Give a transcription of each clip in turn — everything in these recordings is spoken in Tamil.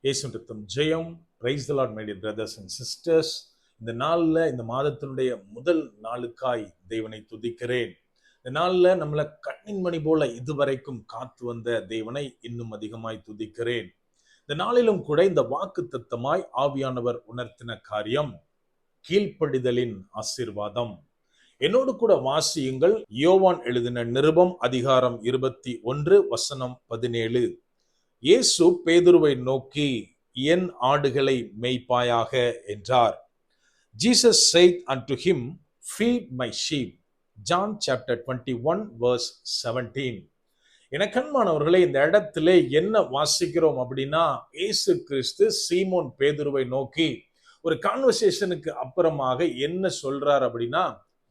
இயேசு ரத்தம் ஜெயம். Praise the lord brothers and sisters இந்த நாளில் இந்த மாதத்தினுடைய முதல் நாளுக்காய் தேவனை துதிக்கிறேன். இந்த நாளில் நம்மளை கண்ணின் மணி போல இதுவரைக்கும் காத்து வந்த தேவனை இன்னும் அதிகமாய் துதிக்கிறேன். இந்த நாளிலும் கூட இந்த வாக்கு தத்தமாய் ஆவியானவர் உணர்த்தின காரியம் கீழ்ப்படிதலின் ஆசீர்வாதம். என்னோடு கூட வாசியுங்கள். யோவான் எழுதின நிருபம் அதிகாரம் இருபத்தி ஒன்று வசனம் பதினேழு. இயேசு பேதுருவை நோக்கி என் ஆடுகளை மெய்ப்பாயாக என்றார். Jesus saith unto him feed my sheep John chapter twenty one verse seventeen எனக்கண்மானவர்களே இந்த இடத்துல என்ன வாசிக்கிறோம் அப்படின்னா ஏசு கிறிஸ்து சீமோன் பேதுருவை நோக்கி ஒரு கான்வர்சேஷனுக்கு அப்புறமாக என்ன சொல்றார் அப்படின்னா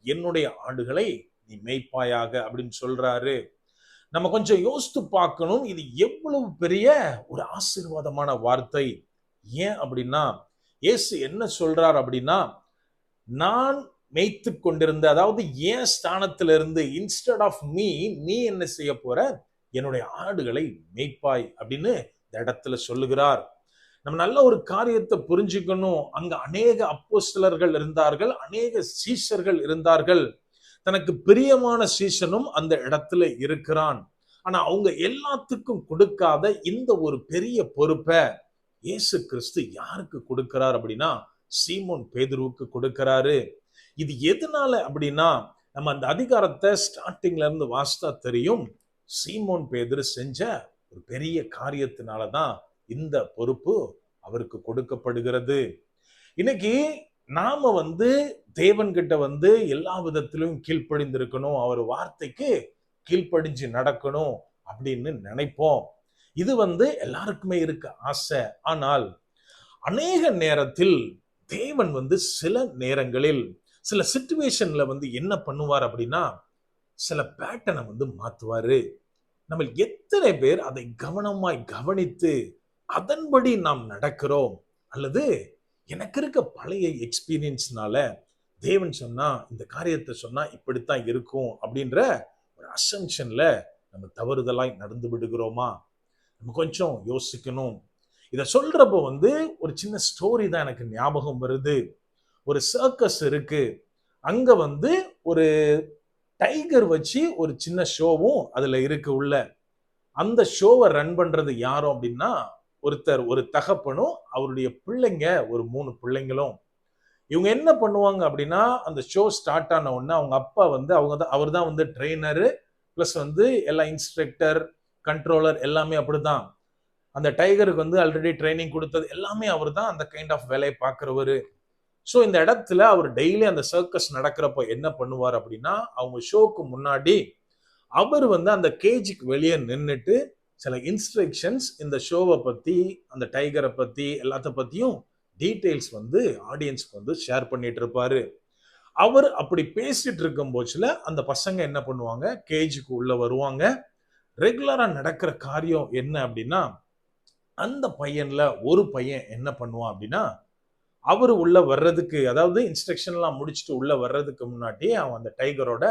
என்னுடைய ஆடுகளை நீ மெய்ப்பாயாக அப்படின்னு சொல்றாரு. நம்ம கொஞ்சம் யோசித்து பார்க்கணும். இது எவ்வளவு பெரிய ஒரு ஆசீர்வாதமான வார்த்தை. ஏன் அப்படின்னா இயேசு என்ன சொல்றார் அப்படின்னா நான் மேய்த்து கொண்டிருந்த அதாவது ஏன் ஸ்தானத்திலிருந்து இருந்து இன்ஸ்டட் ஆஃப் மீ நீ என்ன செய்ய போற? என்னுடைய ஆடுகளை மேய்ப்பாய் அப்படின்னு இந்த இடத்துல சொல்லுகிறார். நம்ம நல்ல ஒரு காரியத்தை புரிஞ்சுக்கணும். அங்க அநேக அப்போஸ்தலர்கள் இருந்தார்கள் அநேக சீசர்கள் இருந்தார்கள். தனக்கு பிரியமான சீசனும் அந்த இடத்துல இருக்கிறான். ஆனா அவங்க எல்லாத்துக்கும் கொடுக்காத இந்த ஒரு பெரிய பொறுப்பை இயேசு கிறிஸ்து யாருக்கு கொடுக்கிறார் அப்படின்னா சீமோன் பேதுருவுக்கு கொடுக்கிறாரு. இது எதனால அப்படின்னா நம்ம அந்த அதிகாரத்தை ஸ்டார்டிங்ல இருந்து வாசித்தா தெரியும். சீமோன் பேதுரு செஞ்ச ஒரு பெரிய காரியத்தினால தான் இந்த பொறுப்பு அவருக்கு கொடுக்கப்படுகிறது. இன்னைக்கு நாம வந்து தேவன்கிட்ட வந்து எல்லா விதத்திலும் கீழ்ப்படிந்திருக்கணும். அவர் வார்த்தைக்கு கீழ்ப்படிஞ்சு நடக்கணும் அப்படின்னு நினைப்போம். இது வந்து எல்லாருக்குமே இருக்க ஆசை. ஆனால் அநேக நேரத்தில் தேவன் வந்து சில நேரங்களில் சில சுச்சுவேஷன்ல வந்து என்ன பண்ணுவார் அப்படின்னா சில பேட்டனை வந்து மாத்துவாரு. நம்ம எத்தனை பேர் அதை கவனமாய் கவனித்து அதன்படி நாம் நடக்கிறோம். அல்லது எனக்கு இருக்க பழைய எக்ஸ்பீரியன்ஸ்னால தேவன் சொன்னா இந்த காரியத்தை சொன்னா இப்படித்தான் இருக்கும் அப்படின்ற ஒரு அசம்ஷன்ல நம்ம தவறுதலாய் நடந்து விடுகிறோமா? நம்ம கொஞ்சம் யோசிக்கணும். இதை சொல்றப்போ வந்து ஒரு சின்ன ஸ்டோரி தான் எனக்கு ஞாபகம் வருது. ஒரு சர்க்கஸ் இருக்கு. அங்க வந்து ஒரு டைகர் வச்சு ஒரு சின்ன ஷோவும் அதுல இருக்கு உள்ள. அந்த ஷோவை ரன் பண்றது யாரும் அப்படின்னா ஒருத்தர் ஒரு தகப்பனும் அவருடைய பிள்ளைங்க ஒரு மூணு பிள்ளைங்களும். இவங்க என்ன பண்ணுவாங்க அப்படின்னா அந்த ஷோ ஸ்டார்ட் ஆன உடனே அவங்க அப்பா வந்து அவங்க தான் அவர் தான் வந்து ட்ரெயினரு ப்ளஸ் வந்து எல்லா இன்ஸ்ட்ரக்டர் கண்ட்ரோலர் எல்லாமே அப்படிதான். அந்த டைகருக்கு வந்து ஆல்ரெடி ட்ரைனிங் கொடுத்தது எல்லாமே அவர் தான் அந்த கைண்ட் ஆஃப் வேலையை பார்க்குறவர். ஸோ இந்த இடத்துல அவர் டெய்லி அந்த சர்க்கஸ் நடக்கிறப்போ என்ன பண்ணுவார் அப்படின்னா அவங்க ஷோக்கு முன்னாடி அவர் வந்து அந்த கேஜிக்கு வெளியே நின்றுட்டு சில இன்ஸ்ட்ரக்ஷன்ஸ் இந்த ஷோவை பற்றி அந்த டைகரை பற்றி எல்லாத்த பற்றியும் டீட்டெயில்ஸ் வந்து ஆடியன்ஸ்க்கு வந்து ஷேர் பண்ணிட்டு இருப்பாரு. அவர் அப்படி பேசிட்டு இருக்கும் போச்சுல அந்த பசங்க என்ன பண்ணுவாங்க? கேஜுக்கு உள்ளே வருவாங்க. ரெகுலராக நடக்கிற காரியம் என்ன அப்படின்னா அந்த பையனில் ஒரு பையன் என்ன பண்ணுவான் அப்படின்னா அவர் உள்ளே வர்றதுக்கு அதாவது இன்ஸ்ட்ரக்ஷன்லாம் முடிச்சுட்டு உள்ளே வர்றதுக்கு முன்னாடி அவன் அந்த டைகரோட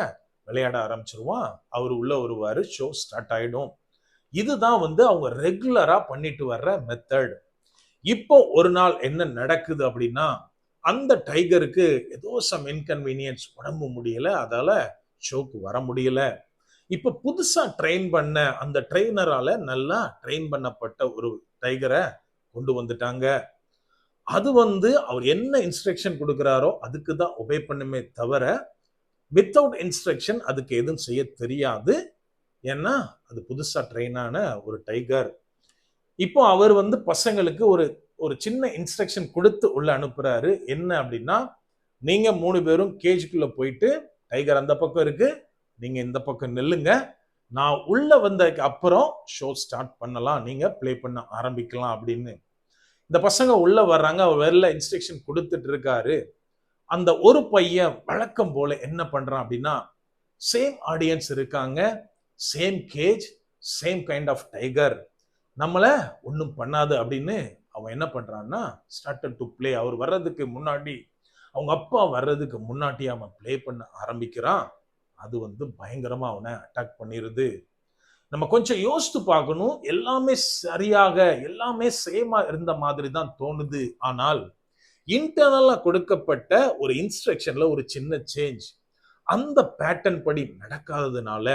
விளையாட ஆரம்பிச்சிருவான். அவர் உள்ளே வருவார் ஷோ ஸ்டார்ட் ஆகிடும் இதுதான் வந்து அவங்க ரெகுலரா பண்ணிட்டு வர்ற மெத்தட் இப்போ ஒரு நாள் என்ன நடக்குது அப்படின்னா அந்த டைகருக்கு ஏதோ சம் இன்கன்வீனியன்ஸ் உடம்பு முடியல அதால ஷோக்கு வர முடியல. இப்ப புதுசா ட்ரெயின் பண்ண அந்த ட்ரெயினரால நல்லா ட்ரெயின் பண்ணப்பட்ட ஒரு டைகரை கொண்டு வந்துட்டாங்க. அது வந்து அவர் என்ன இன்ஸ்ட்ரக்ஷன் கொடுக்குறாரோ அதுக்கு தான் ஒபே பண்ணுமே தவிர வித்தவுட் இன்ஸ்ட்ரக்ஷன் அதுக்கு எதுவும் செய்ய தெரியாது. ஏன்னா அது புதுசாக ட்ரெயின் ஆன ஒரு டைகர் இப்போ அவர் வந்து பசங்களுக்கு ஒரு ஒரு சின்ன இன்ஸ்ட்ரக்ஷன் கொடுத்து உள்ள அனுப்புறாரு. என்ன அப்படின்னா நீங்க மூணு பேரும் கேஜுக்குள்ள போயிட்டு டைகர் அந்த பக்கம் இருக்கு நீங்க இந்த பக்கம் நில்லுங்க. நான் உள்ள வந்ததுக்கு அப்புறம் ஷோ ஸ்டார்ட் பண்ணலாம். நீங்க ப்ளே பண்ண ஆரம்பிக்கலாம் அப்படின்னு. இந்த பசங்க உள்ள வர்றாங்க. அவர் வெளில இன்ஸ்ட்ரக்ஷன் கொடுத்துட்டு இருக்காரு. அந்த ஒரு பையன் வழக்கம் போல என்ன பண்றான் அப்படின்னா சேம் ஆடியன்ஸ் இருக்காங்க. Same cage same kind of tiger நம்மளை ஒன்றும் பண்ணாது அப்படின்னு அவன் என்ன பண்ணுறான்னா ஸ்டார்டட் டு ப்ளே அவர் வர்றதுக்கு முன்னாடி அவங்க அப்பா வர்றதுக்கு முன்னாடி அவன் ப்ளே பண்ண ஆரம்பிக்கிறான். அது வந்து பயங்கரமாக அவனை அட்டாக் பண்ணிடுது நம்ம கொஞ்சம் யோசித்து பார்க்கணும். எல்லாமே சரியாக எல்லாமே சேமா இருந்த மாதிரி தான் தோணுது. ஆனால் இன்டர்னலாக கொடுக்கப்பட்ட ஒரு இன்ஸ்ட்ரக்ஷனில் ஒரு சின்ன சேஞ்ச் அந்த பேட்டர்ன் படி நடக்காததுனால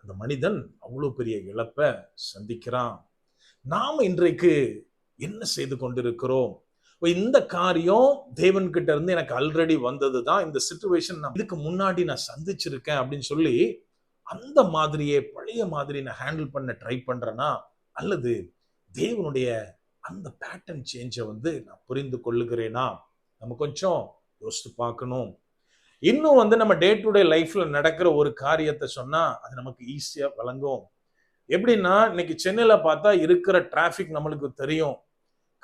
அந்த மனிதன் அவ்வளோ பெரிய இழப்பை சந்திக்கிறான். நாம் இன்றைக்கு என்ன செய்து கொண்டிருக்கிறோம்? இந்த காரியம் தேவன் கிட்ட இருந்து எனக்கு ஆல்ரெடி வந்தது தான் இந்த சுச்சுவேஷன் நான் இதுக்கு முன்னாடி நான் சந்திச்சிருக்கேன் அப்படின்னு சொல்லி அந்த மாதிரியே பழைய மாதிரி நான் ஹேண்டில் பண்ண ட்ரை பண்றேனா? அல்லது தேவனுடைய அந்த பேட்டர்ன் சேஞ்சை வந்து நான் புரிந்து கொள்ளுகிறேனா? நம்ம கொஞ்சம் யோசித்து பார்க்கணும். இன்னும் வந்து நம்ம டே டு டே லைஃப்ல நடக்கிற ஒரு காரியத்தை சொன்னா அது நமக்கு ஈஸியா வழங்கும் எப்படின்னா இன்னைக்கு சென்னையில பார்த்தா இருக்கிற டிராஃபிக் நம்மளுக்கு தெரியும்.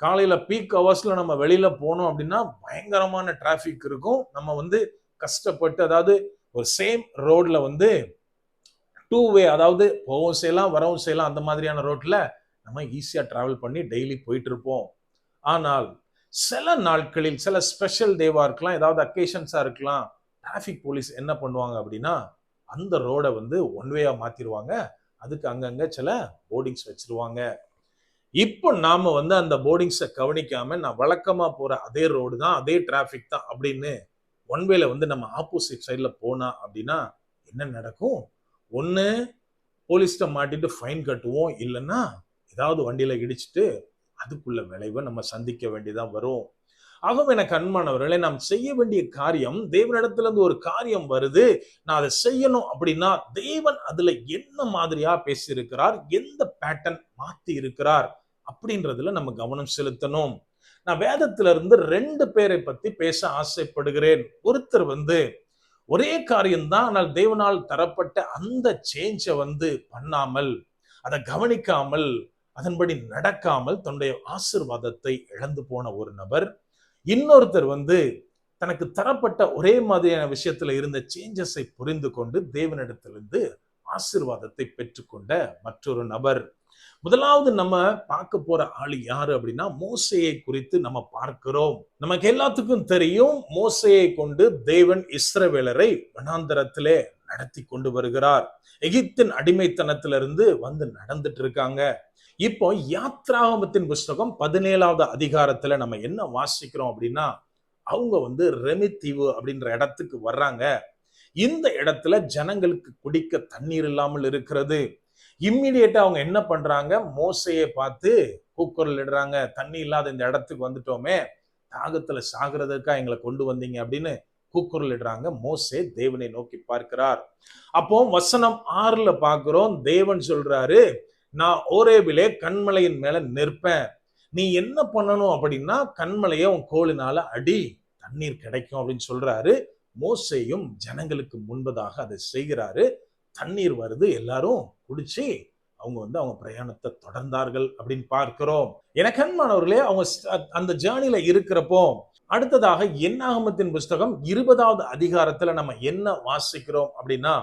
காலையில பீக் ஹவர்ஸ்ல நம்ம வெளியில போனோம் அப்படின்னா பயங்கரமான டிராஃபிக் இருக்கும். நம்ம வந்து கஷ்டப்பட்டு அதாவது ஒரு சேம் ரோட்ல வந்து டூ வே அதாவது போகவும் செய்யலாம் வரவும் செய்யலாம் அந்த மாதிரியான ரோட்ல நம்ம ஈஸியாக டிராவல் பண்ணி டெய்லி போயிட்டு இருப்போம். ஆனால் சில நாட்களில் சில ஸ்பெஷல் டேவாக இருக்கலாம் ஏதாவது அக்கேஷன்ஸாக இருக்கலாம். டிராஃபிக் போலீஸ் என்ன பண்ணுவாங்க அப்படின்னா அந்த ரோடை வந்து ஒன் வேயா மாற்றிடுவாங்க அதுக்கு அங்கங்கே சில போர்டிங்ஸ் வச்சிருவாங்க. இப்போ நாம் வந்து அந்த போர்டிங்ஸை கவனிக்காமல் நான் வழக்கமாக போகிற அதே ரோடு தான் அதே டிராஃபிக் தான் அப்படின்னு ஒன் வேல வந்து நம்ம ஆப்போசிட் சைடில் போனால் அப்படின்னா என்ன நடக்கும்? ஒன்று போலீஸ்கிட்ட மாட்டிட்டு ஃபைன் கட்டுவோம். இல்லைன்னா ஏதாவது வண்டியில் இடிச்சிட்டு அதுக்குள்ள விளைவை நம்ம சந்திக்க வேண்டியதான் வரும். ஆகவே என அன்பானவர்களே நாம் செய்ய வேண்டிய காரியம் தேவனிடத்துல இருந்து ஒரு காரியம் வருது. நான் அதை செய்யணும் அப்படின்னா தேவன் அதுல என்ன மாதிரியா பேசியிருக்கிறார் எந்த பேட்டர்ன் மாத்தி இருக்கிறார் அப்படின்றதுல நம்ம கவனம் செலுத்தணும். நான் வேதத்துல இருந்து ரெண்டு பேரை பத்தி பேச ஆசைப்படுகிறேன். ஒருத்தர் வந்து ஒரே காரியம்தான் ஆனால் தேவனால் தரப்பட்ட அந்த சேஞ்சை வந்து பண்ணாமல் அதை கவனிக்காமல் அதன்படி நடக்காமல் தன்னுடைய ஆசிர்வாதத்தை இழந்து போன ஒரு நபர். இன்னொருத்தர் வந்து தனக்கு தரப்பட்ட ஒரே மாதிரியான விஷயத்துல இருந்த சேஞ்சஸை புரிந்து கொண்டு தேவனிடத்திலிருந்து ஆசிர்வாதத்தை பெற்றுக்கொண்ட மற்றொரு நபர். முதலாவது நம்ம பார்க்க போற ஆள் யாரு அப்படின்னா மோசையை குறித்து நம்ம பார்க்கிறோம். நமக்கு எல்லாத்துக்கும் தெரியும் மோசையை கொண்டு தேவன் இஸ்ரவேலரை வனாந்தரத்திலே நடத்தி கொண்டு வருகிறார். எகிப்தின் அடிமைத்தனத்திலிருந்து வந்து நடந்துட்டு இருக்காங்க. இப்போ யாத்ராகமத்தின் புஸ்தகம் பதினேழாவது அதிகாரத்துல நம்ம என்ன வாசிக்கிறோம் அப்படின்னா அவங்க வந்து ரெமி தீவு அப்படின்ற இடத்துக்கு வர்றாங்க. இந்த இடத்துல ஜனங்களுக்கு குடிக்க தண்ணீர் இல்லாமல் இருக்கிறது. இம்மிடியேட்டா அவங்க என்ன பண்றாங்க? மோசையை பார்த்து கூக்குரல் இடுறாங்க. தண்ணி இல்லாத இந்த இடத்துக்கு வந்துட்டோமே. தாகத்துல சாகிறதுக்கா எங்களை கொண்டு வந்தீங்க அப்படின்னு கூக்குரல் இடுறாங்க. மோசே தேவனை நோக்கி பார்க்கிறார். அப்போ வசனம் ஆறுல பாக்குறோம் தேவன் சொல்றாரு நான் ஓரேபிலே கண்மலையின் மேல நிற்பேன். நீ என்ன பண்ணணும் அப்படின்னா கண்மலையை உன் கோலினால அடி தண்ணீர் கிடைக்கும் அப்படின்னு சொல்றாரு. மோசையும் ஜனங்களுக்கு முன்பதாக அதை செய்கிறாரு. தண்ணீர் வருது எல்லாரும் குடிச்சு அவங்க வந்து அவங்க பிரயாணத்தை தொடர்ந்தார்கள் அப்படின்னு பார்க்கிறோம். எனக்கு அன்பானவர்களே அவங்க அந்த ஜேர்னில இருக்கிறப்போ அடுத்ததாக என்னாகமத்தின் புஸ்தகம் இருபதாவது அதிகாரத்துல நம்ம என்ன வாசிக்கிறோம் அப்படின்னா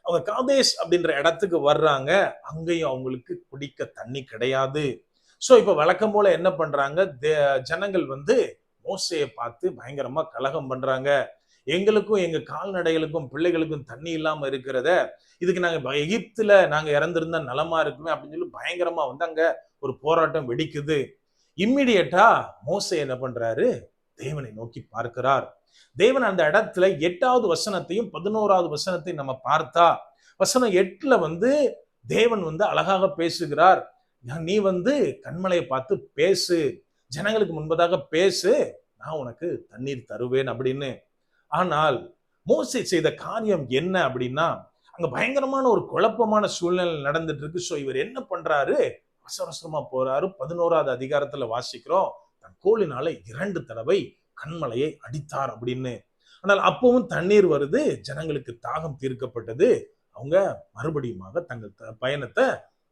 அவங்க காதேஷ் அப்படின்ற இடத்துக்கு வர்றாங்க அங்கேயும் அவங்களுக்கு குடிக்க தண்ணி கிடையாது. ஸோ இப்போ வழக்கம் போல என்ன பண்றாங்க? தே- ஜனங்கள் வந்து மோசையை பார்த்து பயங்கரமா கலகம் பண்றாங்க. எங்களுக்கும் எங்க கால்நடைகளுக்கும் பிள்ளைகளுக்கும் தண்ணி இல்லாம இருக்கிறத இதுக்கு நாங்க ப- எகிப்துல நாங்க இறந்திருந்தா நலமா இருக்குமே அப்படின்னு சொல்லி பயங்கரமா வந்து அங்க ஒரு போராட்டம் வெடிக்குது. இம்மிடியட்டா மோசை என்ன பண்றாரு? தேவனை நோக்கி பார்க்கிறார். தேவன் அந்த இடத்துல எட்டாவது வசனத்தையும் பதினோராவது வசனத்தையும் நம்ம பார்த்தா வசனம் எட்டுல வந்து தேவன் வந்து அழகாக பேசுகிறார். நீ வந்து கண்மலையை பார்த்து பேசு. ஜனங்களுக்கு முன்பதாக பேசு. நான் உனக்கு தண்ணீர் தருவேன் அப்படின்னு. ஆனால் மோசை செய்த காரியம் என்ன அப்படின்னா அங்க பயங்கரமான ஒரு குழப்பமான சூழ்நிலை நடந்துட்டு இருக்கு ஸோ இவர் என்ன பண்றாரு? அவசர அவசரமா போறாரு. பதினோராவது அதிகாரத்துல வாசிக்கிறோம். தன் கோழினால இரண்டு தடவை கண்மலையை அடித்தார் அப்படின்னு. ஆனால் அப்பவும் தண்ணீர் வருது ஜனங்களுக்கு தாகம் தீர்க்கப்பட்டது. அவங்க மறுபடியுமாக தங்கள் த- பயணத்தை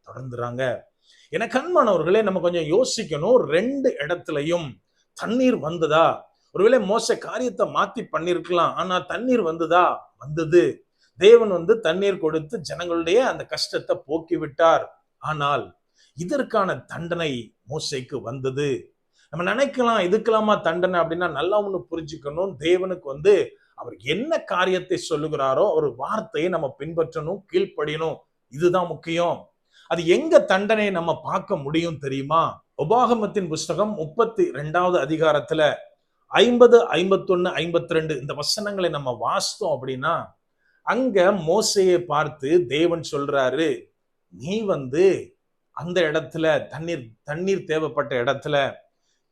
தொடர்ந்துறாங்க. என கண்மானவர்களே நம்ம கொஞ்சம் யோசிக்கணும். ரெண்டு இடத்துலையும் தண்ணீர் வந்ததா? ஒருவேளை மோச காரியத்தை மாத்தி பண்ணிருக்கலாம் ஆனா தண்ணீர் வந்ததா? வந்தது. தேவன் வந்து தண்ணீர் கொடுத்து ஜனங்களுடைய அந்த கஷ்டத்தை போக்கி விட்டார் ஆனால் இதற்கான தண்டனை மோசைக்கு வந்தது. நம்ம நினைக்கலாம் இதுக்கெல்லாமா தண்டனை அப்படின்னா நல்லா ஒன்று புரிஞ்சுக்கணும். தேவனுக்கு வந்து அவர் என்ன காரியத்தை சொல்லுகிறாரோ அவர் வார்த்தையை நம்ம பின்பற்றணும் கீழ்ப்படியணும். இதுதான் முக்கியம். அது எங்க தண்டனையை நம்ம பார்க்க முடியும் தெரியுமா? உபாகமத்தின் புஸ்தகம் முப்பத்தி ரெண்டாவது அதிகாரத்துல ஐம்பது ஐம்பத்தொன்னு ஐம்பத்தி ரெண்டு இந்த வசனங்களை நம்ம வாசித்தோம் அப்படின்னா அங்க மோசையை பார்த்து தேவன் சொல்றாரு நீ வந்து அந்த இடத்துல தண்ணீர் தண்ணீர் தேவைப்பட்ட இடத்துல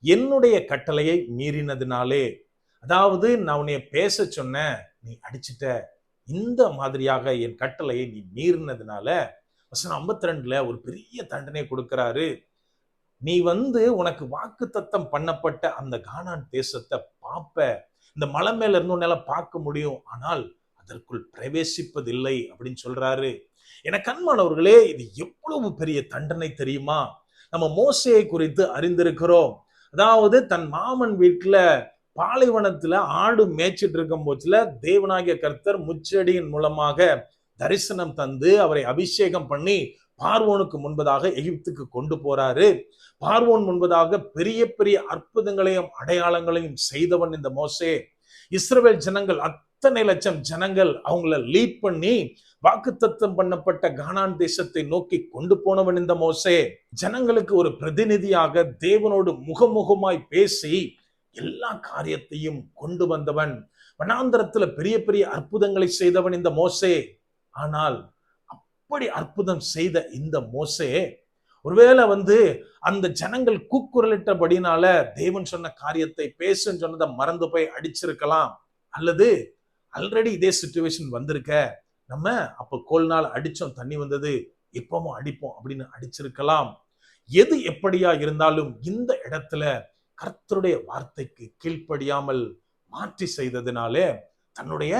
என்னுடைய கட்டளையை மீறினதுனாலே. அதாவது நான் உன்னைய பேச சொன்னேன் நீ அடிச்சிட்ட. இந்த மாதிரியாக என் கட்டளையை நீ மீறினதுனால வசனம் ஐம்பத்தி ரெண்டுல ஒரு பெரிய தண்டனை கொடுக்கிறாரு. நீ வந்து உனக்கு வாக்கு தத்தம் பண்ணப்பட்ட அந்த கானான் தேசத்தை பார்ப்ப. இந்த மலை மேல இருந்து உன்னால பார்க்க முடியும். ஆனால் அதற்குள் பிரவேசிப்பதில்லை அப்படின்னு சொல்றாரு. என கண்மானவர்களே இது எவ்வளவு பெரிய தண்டனை தெரியுமா? நம்ம மோசையை குறித்து அறிந்திருக்கிறோம். அதாவது தன் மாமன் வீட்டில் பாலைவனத்துல ஆடு மேய்ச்சிட்டு இருக்கும் போச்சுல தேவனாகிய கர்த்தர் முச்செடியின் மூலமாக தரிசனம் தந்து அவரை அபிஷேகம் பண்ணி பார்வோனுக்கு முன்பதாக எகிப்துக்கு கொண்டு போறாரு. பார்வோன் முன்பதாக பெரிய பெரிய அற்புதங்களையும் அடையாளங்களையும் செய்தவன் இந்த மோசே. இஸ்ரவேல் ஜனங்கள் அத்தனை லட்சம் ஜனங்கள் அவங்கள லீட் பண்ணி வாக்குத்தத்தம் பண்ணப்பட்ட கானான் தேசத்தை நோக்கி கொண்டு போனவன் இந்த மோசே. ஜனங்களுக்கு ஒரு பிரதிநிதியாக தேவனோடு முகமுகமாய் பேசி எல்லா காரியத்தையும் கொண்டு வந்தவன். வனாந்தரத்துல பெரிய பெரிய அற்புதங்களை செய்தவன் இந்த மோசே. ஆனால் அப்படி அற்புதம் செய்த இந்த மோசே ஒருவேளை வந்து அந்த ஜனங்கள் கூக்குரலிட்டபடினால தேவன் சொன்ன காரியத்தை பேசுன்னு சொன்னதை மறந்து போய் அடிச்சிருக்கலாம். அல்லது ஆல்ரெடி இதே சுச்சுவேஷன் வந்திருக்க. நம்ம அப்போ கோல் நாள் அடித்தோம் தண்ணி வந்தது எப்பவும் அடிப்போம் அப்படின்னு அடிச்சிருக்கலாம். எது எப்படியா இருந்தாலும் இந்த இடத்துல கர்த்தருடைய வார்த்தைக்கு கீழ்ப்படியாமல் மாற்றி செய்ததினாலே தன்னுடைய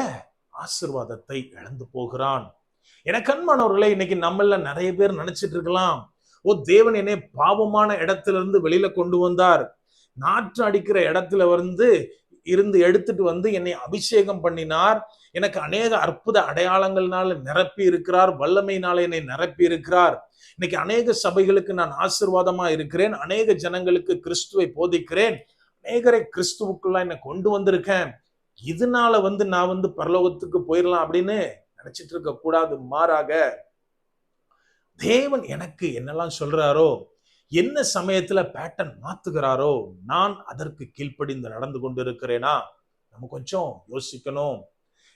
ஆசிர்வாதத்தை இழந்து போகிறான். என கண்மானவர்களே இன்னைக்கு நம்மள நிறைய பேர் நினைச்சிட்டு இருக்கலாம். ஓ தேவன் என்னை பாவமான இடத்துல இருந்து வெளியில கொண்டு வந்தார். நாற்று அடிக்கிற இடத்துல வந்து இருந்து எடுத்துட்டு வந்து என்னை அபிஷேகம் பண்ணினார். எனக்கு அநேக அற்புத அடையாளங்கள்னால நிரப்பி இருக்கிறார். வல்லமையினால என்னை நிரப்பி இருக்கிறார். இன்னைக்கு அநேக சபைகளுக்கு நான் ஆசிர்வாதமா இருக்கிறேன். அநேக ஜனங்களுக்கு கிறிஸ்துவை போதிக்கிறேன். அநேகரை கிறிஸ்துவுக்குள்ள என்னை கொண்டு வந்திருக்கேன். இதனால வந்து நான் வந்து பரலோகத்துக்கு போயிடலாம் அப்படின்னு நினைச்சிட்டு இருக்க கூடாது மாறாக தேவன் எனக்கு என்னெல்லாம் சொல்றாரோ என்ன சமயத்துல பேட்டர்ன் மாத்துகிறாரோ நான் அதற்கு கீழ்ப்படிந்து நடந்து கொண்டு இருக்கிறேனா நம்ம கொஞ்சம் யோசிக்கணும்.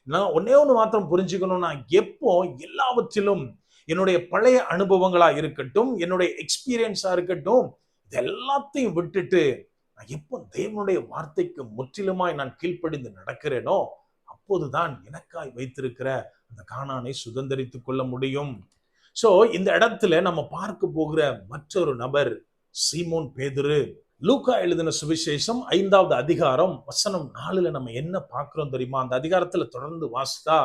நான் ஒன்னே ஒன்று மாத்திரம் புரிஞ்சுக்கணும்னா எப்போ எல்லாவற்றிலும் என்னுடைய பழைய அனுபவங்களா இருக்கட்டும் என்னுடைய எக்ஸ்பீரியன்ஸா இருக்கட்டும் இது எல்லாத்தையும் விட்டுட்டு நான் எப்போ தேவனுடைய வார்த்தைக்கு முற்றிலுமாய் நான் கீழ்ப்படிந்து நடக்கிறேனோ அப்போதுதான் எனக்காய் வைத்திருக்கிற அந்த காணானை சுதந்திரித்துக் கொள்ள முடியும். ஸோ இந்த இடத்துல நம்ம பார்க்க போகிற மற்றொரு நபர் சீமோன் பேதுரு. லூக்கா எழுதின சுவிசேஷம் ஐந்தாவது அதிகாரம் வசனம் நாலுல நம்ம என்ன பார்க்கிறோம் தெரியுமா? அந்த அதிகாரத்துல தொடர்ந்து வாசித்தா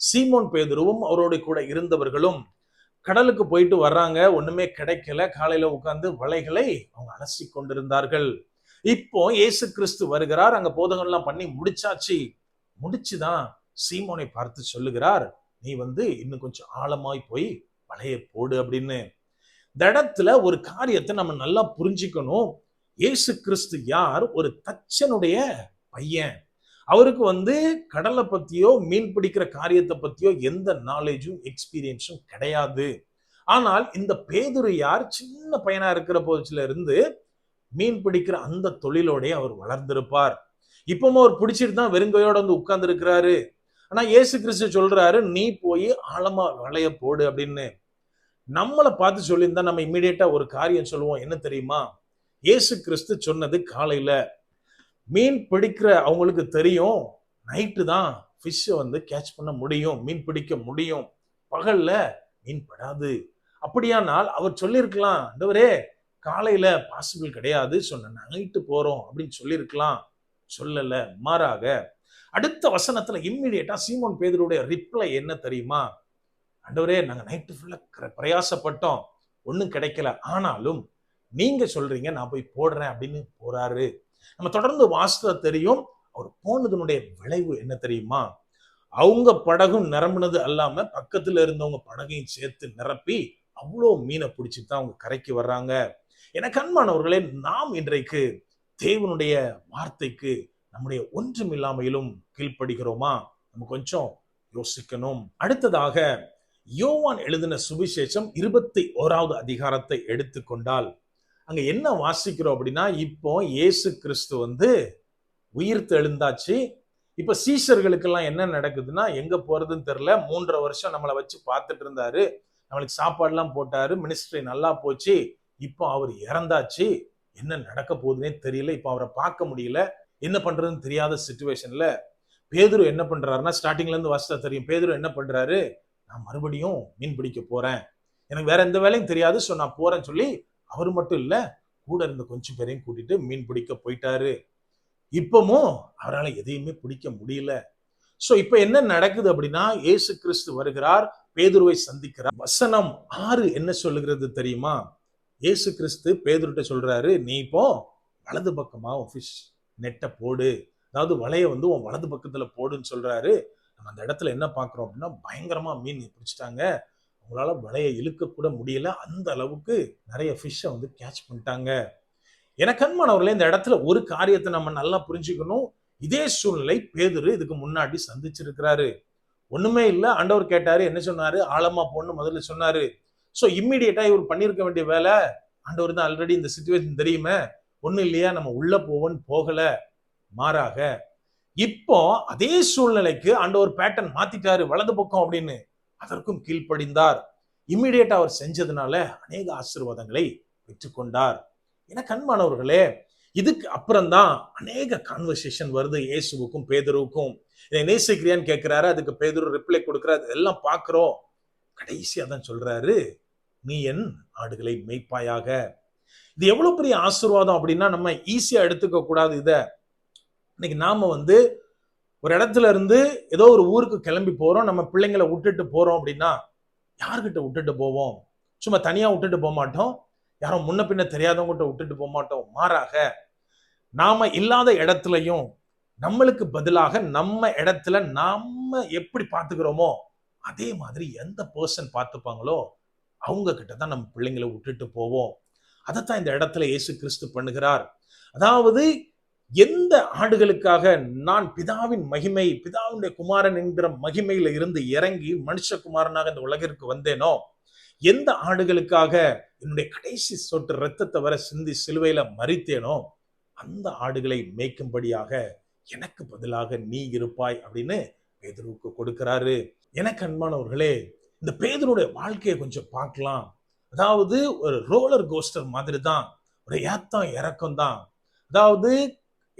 சீமோன் பேதுருவும் அவரோட கூட இருந்தவர்களும் கடலுக்கு போயிட்டு வர்றாங்க. ஒண்ணுமே கிடைக்கல. காலையில உட்கார்ந்து வலைகளை அவங்க அலசி கொண்டிருந்தார்கள். இப்போ இயேசு கிறிஸ்து வருகிறார். அங்க போதகம்லாம் பண்ணி முடிச்சாச்சு. முடிச்சுதான் சீமோனை பார்த்து சொல்லுகிறார். நீ வந்து இன்னும் கொஞ்சம் ஆழமாய் போய் வலைய போடு அப்படின்னு. இந்த இடத்துல ஒரு காரியத்தை நம்ம நல்லா புரிஞ்சுக்கணும். இயேசு கிறிஸ்து யார்? ஒரு தச்சனுடைய பையன். அவருக்கு வந்து கடலை பத்தியோ மீன் பிடிக்கிற காரியத்தை பத்தியோ எந்த நாலேஜும் எக்ஸ்பீரியன்ஸும் கிடையாது. ஆனால் இந்த பேதுரு யார்? சின்ன பையனா இருக்கிற போச்சுல இருந்து மீன் பிடிக்கிற அந்த தொழிலோடைய அவர் வளர்ந்திருப்பார். இப்பவும் அவர் பிடிச்சிட்டு தான் வெறுங்கையோட வந்து உட்கார்ந்து இருக்கிறாரு ஆனா இயேசு கிறிஸ்து சொல்றாரு நீ போய் ஆழமா வளைய போடு அப்படின்னு. நம்மளை பார்த்து சொல்லியிருந்தா நம்ம இம்மிடியேட்டா ஒரு காரியம் சொல்லுவோம். என்ன தெரியுமா? இயேசு கிறிஸ்து சொன்னது காலையில மீன் பிடிக்கிற அவங்களுக்கு தெரியும் நைட்டு தான் ஃபிஷ்ஷை வந்து கேட்ச் பண்ண முடியும் மீன் பிடிக்க முடியும். பகல்ல மீன் படாது. அப்படியானால் அவர் சொல்லியிருக்கலாம் அந்தவரே காலையில பாசிபிள் கிடையாது. சொன்ன நைட்டு போறோம் அப்படின்னு சொல்லியிருக்கலாம். சொல்லல. மாறாக அடுத்த வசனத்துல இம்மிடியட்டா சீமோன் பேதருடைய ரிப்ளை என்ன தெரியுமா? ஆண்டவரே நாங்கள் நைட்டு ஃபுல்லாக பிரயாசப்பட்டோம். ஒன்றும் கிடைக்கல. ஆனாலும் நீங்க சொல்றீங்க நான் போய் போடுறேன் அப்படின்னு போறாரு. நம்ம தொடர்ந்து வாசித்தா தெரியும் அவர் போனதனுடைய விளைவு என்ன தெரியுமா? அவங்க படகும் நிரம்பினது அல்லாம பக்கத்துல இருந்தவங்க படகையும் சேர்த்து நிரப்பி அவ்வளோ மீனை பிடிச்சி தான் அவங்க கரைக்கு வர்றாங்க. என அன்பானவர்களே நாம் இன்றைக்கு தேவனுடைய வார்த்தைக்கு நம்முடைய ஒன்றும் இல்லாமையிலும் கீழ்ப்படுகிறோமா? நம்ம கொஞ்சம் யோசிக்கணும். அடுத்ததாக யோவான் எழுதின சுவிசேஷம் இருபத்தி ஓராவது அதிகாரத்தை எடுத்துக்கொண்டால் அங்க என்ன வாசிக்கிறோம் அப்படின்னா இப்போ இயேசு கிறிஸ்து வந்து உயிர்த்து எழுந்தாச்சு. இப்ப சீசர்களுக்கெல்லாம் என்ன நடக்குதுன்னா எங்க போறதுன்னு தெரியல. மூன்றரை வருஷம் நம்மளை வச்சு பார்த்துட்டு இருந்தாரு. நம்மளுக்கு சாப்பாடுலாம் போட்டாரு. மினிஸ்ட்ரி நல்லா போச்சு. இப்போ அவர் இறந்தாச்சு. என்ன நடக்க போகுதுன்னே தெரியல. இப்போ அவரை பார்க்க முடியல. என்ன பண்றதுன்னு தெரியாத சுச்சுவேஷன்ல பேதுரு என்ன பண்றாருன்னா ஸ்டார்டிங்ல இருந்து வாசித்தா தெரியும். பேதுரு என்ன பண்றாரு? நான் மறுபடியும் மீன் பிடிக்க போறேன். எனக்கு வேற எந்த வேலையும் தெரியாது ஸோ நான் போறேன்னு சொல்லி அவர் மட்டும் இல்லை கூட இருந்த கொஞ்சம் பேரையும் கூட்டிட்டு மீன் பிடிக்க போயிட்டாரு. இப்பமும் அவரால் எதையுமே பிடிக்க முடியல. ஸோ இப்போ என்ன நடக்குது அப்படின்னா ஏசு கிறிஸ்து வருகிறார் பேதுருவை சந்திக்கிறார். வசனம் ஆறு என்ன சொல்லுகிறது தெரியுமா? இயேசு கிறிஸ்து பேதுருட்ட சொல்றாரு நீ இப்போ வலது பக்கமா ஃபிஷ் நெட்டை போடு. அதாவது வலையை வந்து உன் வலது பக்கத்துல போடுன்னு சொல்றாரு. நம்ம அந்த இடத்துல என்ன பார்க்குறோம் அப்படின்னா பயங்கரமாக மீன் பிடிச்சிட்டாங்க. அவங்களால வலையை இழுக்கக்கூட முடியல. அந்த அளவுக்கு நிறைய ஃபிஷ்ஷை வந்து கேட்ச் பண்ணிட்டாங்க. எனக்கு அன்பானவர்களே இந்த இடத்துல ஒரு காரியத்தை நம்ம நல்லா புரிஞ்சுக்கணும். இதே சூழ்நிலை பேதுரு இதுக்கு முன்னாடி சந்திச்சிருக்கிறாரு. ஒண்ணுமே இல்லை. ஆண்டவர் கேட்டாரு என்ன சொன்னாரு? ஆழமா போன்னு முதல்ல சொன்னாரு. ஸோ இம்மிடியட்டா இவர் பண்ணியிருக்க வேண்டிய வேலை ஆண்டவர் தான் ஆல்ரெடி இந்த சுச்சுவேஷன் தெரியுமே. ஒன்றும் இல்லையா? நம்ம உள்ள போவோன்னு போகல. மாறாக இப்போ அதே சூழ்நிலைக்கு ஆண்டவர் பேட்டர்ன் மாத்திட்டாரு வலது பக்கம் அப்படின்னு அதற்கும் கீழ்ப்படிந்தார். இம்மிடியேட்டா அவர் செஞ்சதுனால அநேக ஆசீர்வாதங்களை பெற்றுக்கொண்டார். என கண்மானவர்களே இதுக்கு அப்புறம்தான் அநேக கான்வர்சேஷன் வருது. இயேசுவுக்கும் பேதருவுக்கும். இதை நேசிக்கிறியான்னு கேட்கிறாரு. அதுக்கு பேதரு ரிப்ளை கொடுக்குறாரு. இதெல்லாம் பார்க்குறோம். கடைசியாக தான் சொல்றாரு நீ என் ஆடுகளை மெய்ப்பாயாக. இது எவ்வளவு பெரிய ஆசீர்வாதம் அப்படின்னா நம்ம ஈஸியா எடுத்துக்க கூடாது இதை. இன்னைக்கு நாம வந்து ஒரு இடத்துல இருந்து ஏதோ ஒரு ஊருக்கு கிளம்பி போறோம் நம்ம பிள்ளைங்களை விட்டுட்டு போறோம் அப்படின்னா யார்கிட்ட விட்டுட்டு போவோம்? சும்மா தனியா விட்டுட்டு போக மாட்டோம். யாரும் முன்ன பின்ன தெரியாதவங்ககிட்ட விட்டுட்டு போக மாட்டோம். மாறாக நாம இல்லாத இடத்துலையும் நம்மளுக்கு பதிலாக நம்ம இடத்துல நாம எப்படி பார்த்துக்கிறோமோ அதே மாதிரி எந்த பர்சன் பார்த்துப்பாங்களோ அவங்க கிட்ட தான் நம்ம பிள்ளைங்களை விட்டுட்டு போவோம். அதைத்தான் இந்த இடத்துல இயேசு கிறிஸ்து பண்ணுகிறார். அதாவது எந்த ஆடுகளுக்காக நான் பிதாவின் மகிமை பிதாவுடைய குமாரன் என்கிற மகிமையில இருந்து இறங்கி மனுஷகுமாரனாக இந்த உலகிற்கு வந்தேனோ? எந்த ஆடுகளுக்காக என்னுடைய கடைசி சொட்டு ரத்தத்தை வர சிந்தி சிலுவையில மறித்தேனோ? அந்த ஆடுகளை மேய்க்கும்படியாக எனக்கு பதிலாக நீ இருப்பாய் அப்படின்னு பேதருக்கு கொடுக்கிறாரு. எனக்கு அன்பானவர்களே இந்த பேதருடைய வாழ்க்கையை கொஞ்சம் பார்க்கலாம். அதாவது ஒரு ரோலர் கோஸ்டர் மாதிரி தான் ஒரு ஏத்தம் இறக்கம் தான் அதாவது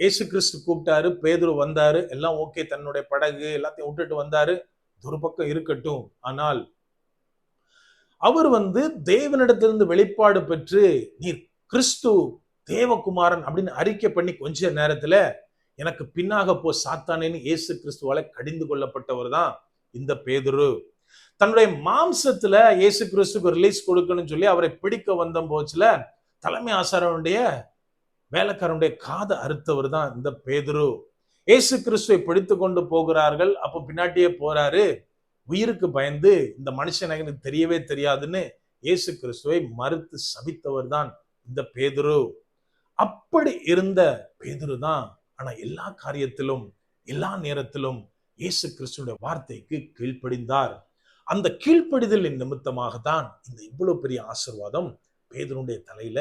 ஏசு கிறிஸ்து கூப்பிட்டாரு பேதுரு வந்தாரு எல்லாம் ஓகே தன்னுடைய படகு எல்லாத்தையும் விட்டுட்டு வந்தாரு. ஒரு பக்கம் இருக்கட்டும். ஆனால் அவர் வந்து தேவனிடத்திலிருந்து வெளிப்பாடு பெற்று நீர் கிறிஸ்து தேவகுமாரன் அப்படின்னு அறிக்கை பண்ணி கொஞ்ச நேரத்துல எனக்கு பின்னாக போ சாத்தானேன்னு இயேசு கிறிஸ்துவால கடிந்து கொள்ளப்பட்டவர் தான் இந்த பேதுரு. தன்னுடைய மாம்சத்துல இயேசு கிறிஸ்துக்கு ரிலீஸ் கொடுக்கணும்னு சொல்லி அவரை பிடிக்க வந்த போச்சுல தலைமை ஆசாரனுடைய வேலைக்காரனுடைய காதை அறுத்தவர் தான் இந்த பேதுரு. இயேசு கிறிஸ்துவை பிடித்து கொண்டு போகிறார்கள். அப்போ பின்னாட்டியே போறாரு. உயிருக்கு பயந்து இந்த மனுஷன் எனக்கு தெரியவே தெரியாதுன்னு இயேசு கிறிஸ்துவை மறுத்து சபித்தவர் தான் இந்த பேதுரு. அப்படி இருந்த பேதுரு தான் ஆனா எல்லா காரியத்திலும் எல்லா நேரத்திலும் இயேசு கிறிஸ்துடைய வார்த்தைக்கு கீழ்ப்படிந்தார். அந்த கீழ்ப்படிதலின் நிமித்தமாக தான் இந்த இவ்வளவு பெரிய ஆசிர்வாதம் பேதனுடைய தலையில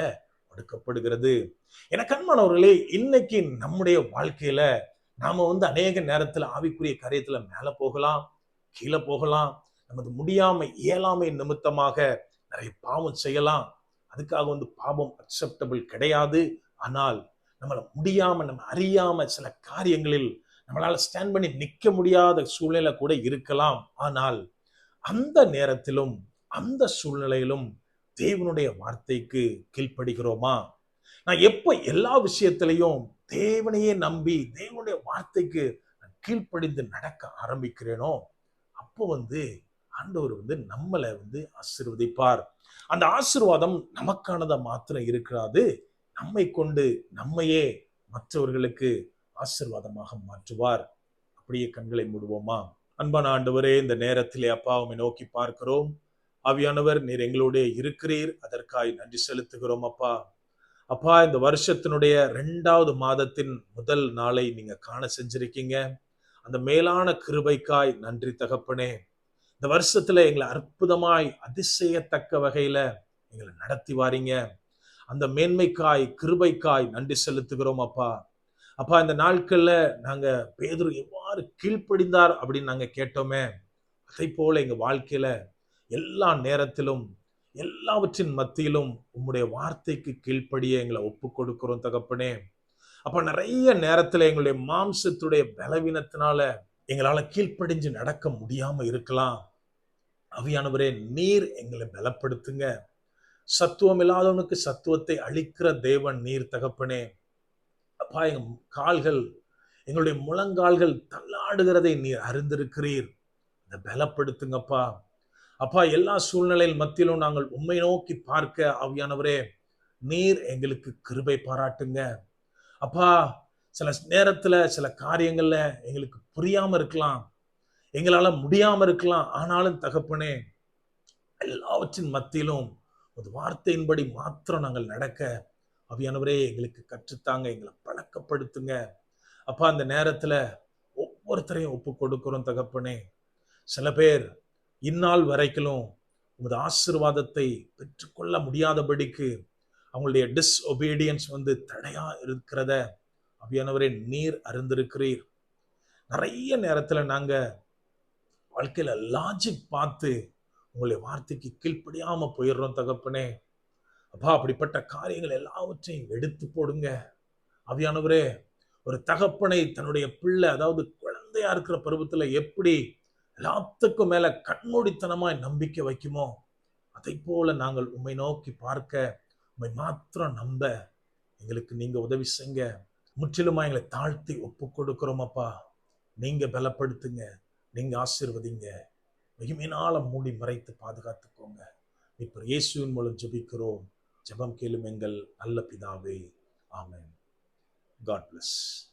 கொடுக்கப்படுகிறது என கண்மாணவர்களே இன்னைக்கு நம்முடைய வாழ்க்கையில நாம வந்து அநேக நேரத்துல ஆவிக்குரிய காரியத்துல மேல போகலாம் கீழே போகலாம் நமது முடியாமை இயலாமை நிமித்தமாக நிறைய பாவம் செய்யலாம். அதுக்காக வந்து பாவம் அக்செப்டபிள் கிடையாது. ஆனால் நம்மளை முடியாம நம்ம அறியாம சில காரியங்களில் நம்மளால ஸ்டாண்ட் பண்ணி நிக்க முடியாத சூழ்நிலை கூட இருக்கலாம். ஆனால் அந்த நேரத்திலும் அந்த சூழ்நிலையிலும் தேவனுடைய வார்த்தைக்கு கீழ்ப்படுகிறோமா? நான் எப்ப எல்லா விஷயத்திலையும் தேவனையே நம்பி தேவனுடைய வார்த்தைக்கு நான் கீழ்ப்படிந்து நடக்க ஆரம்பிக்கிறேனோ அப்போ வந்து ஆண்டவர் வந்து நம்மளை வந்து ஆசிர்வதிப்பார். அந்த ஆசிர்வாதம் நமக்கானதை மாத்திரம் இருக்கிறாது நம்மை கொண்டு நம்மையே மற்றவர்களுக்கு ஆசிர்வாதமாக மாற்றுவார். அப்படியே கண்களை மூடுவோமா? அன்பான ஆண்டவரே இந்த நேரத்திலே அப்பாவை நோக்கி பார்க்கிறோம். ஆவியானவர் நீர் எங்களோட இருக்கிறீர். அதற்காய் நன்றி செலுத்துகிறோம் அப்பா. அப்பா இந்த வருஷத்தினுடைய ரெண்டாவது மாதத்தின் முதல் நாளை நீங்க காண செஞ்சிருக்கீங்க. அந்த மேலான கிருபைக்காய் நன்றி தகப்பனே. இந்த வருஷத்துல எங்களை அற்புதமாய் அதிசயத்தக்க வகையில எங்களை நடத்தி வாரீங்க. அந்த மேன்மைக்காய் கிருபைக்காய் நன்றி செலுத்துகிறோம் அப்பா. அப்பா இந்த நாட்கள்ல நாங்க பேதுரு எவ்வாறு கீழ்ப்படிந்தார் அப்படின்னு நாங்க கேட்டோமே. அதை போல எங்க வாழ்க்கையில எல்லா நேரத்திலும் எல்லாவற்றின் மத்தியிலும் உம்முடைய வார்த்தைக்கு கீழ்ப்படிய எங்களை ஒப்பு கொடுக்கிறோம் தகப்பனே. அப்ப நிறைய நேரத்துல எங்களுடைய மாம்சத்துடைய பலவீனத்தினால எங்களால கீழ்ப்படிஞ்சு நடக்க முடியாம இருக்கலாம். அவியானவரே நீர் எங்களை பலப்படுத்துங்க. சத்துவம் இல்லாதவனுக்கு சத்துவத்தை அளிக்கிற தேவன் நீர் தகப்பனே. அப்பா எங்க கால்கள் எங்களுடைய முழங்கால்கள் தள்ளாடுகிறதை நீர் அறிந்திருக்கிறீர். அதை பலப்படுத்துங்கப்பா. அப்பா எல்லா சூழ்நிலையில் மத்தியிலும் நாங்கள் உண்மை நோக்கி பார்க்க ஆவியானவரே நீர் எங்களுக்கு கிருபை பாராட்டுங்க. அப்பா சில நேரத்துல சில காரியங்கள்ல எங்களுக்கு புரியாம இருக்கலாம். எங்களால முடியாம இருக்கலாம். ஆனாலும் தகப்பனே எல்லாவற்றின் மத்தியிலும் ஒரு வார்த்தையின்படி மாத்திரம் நாங்கள் நடக்க அவியானவரே எங்களுக்கு கற்றுத்தாங்க எங்களை பழக்கப்படுத்துங்க. அப்பா அந்த நேரத்துல ஒவ்வொருத்தரையும் ஒப்பு கொடுக்கிறோம் தகப்பனே. சில பேர் இந்நாள் வரைக்கும் உமது ஆசிர்வாதத்தை பெற்றுக்கொள்ள முடியாதபடிக்கு அவங்களுடைய டிஸ்ஒபீடியன்ஸ் வந்து தடையா இருக்கிறத அவியானவரே நீர் அறிந்திருக்கிறீர். நிறைய நேரத்தில் நாங்க வாழ்க்கையில லாஜிக் பார்த்து உங்களுடைய வார்த்தைக்கு கீழ்ப்படியாம போயிடுறோம் தகப்பனே. அப்பா அப்படிப்பட்ட காரியங்கள் எல்லாவற்றையும் எடுத்து போடுங்க. அவியானவரே ஒரு தகப்பனை தன்னுடைய பிள்ளை அதாவது குழந்தையா இருக்கிற பருவத்துல எப்படி எல்லாத்துக்கும் மேல கண்மூடித்தனமாய் நம்பிக்கை வைக்குமோ? அதை போல நாங்கள் உண்மை நோக்கி பார்க்க உண்மை மாத்திரம் நம்ப. எங்களுக்கு நீங்க உதவி செய்ங்க முற்றிலுமா எங்களை தாழ்த்தி ஒப்பு கொடுக்கிறோம் அப்பா. நீங்க பலப்படுத்துங்க. நீங்க ஆசீர்வதிங்க. மிகுமையினால மூடி மறைத்து பாதுகாத்துக்கோங்க. இப்போ இயேசுவின் மூலம் ஜெபிக்கிறோம். ஜெபம் கேளும் எங்கள் நல்ல பிதாவே. ஆமேன். God plus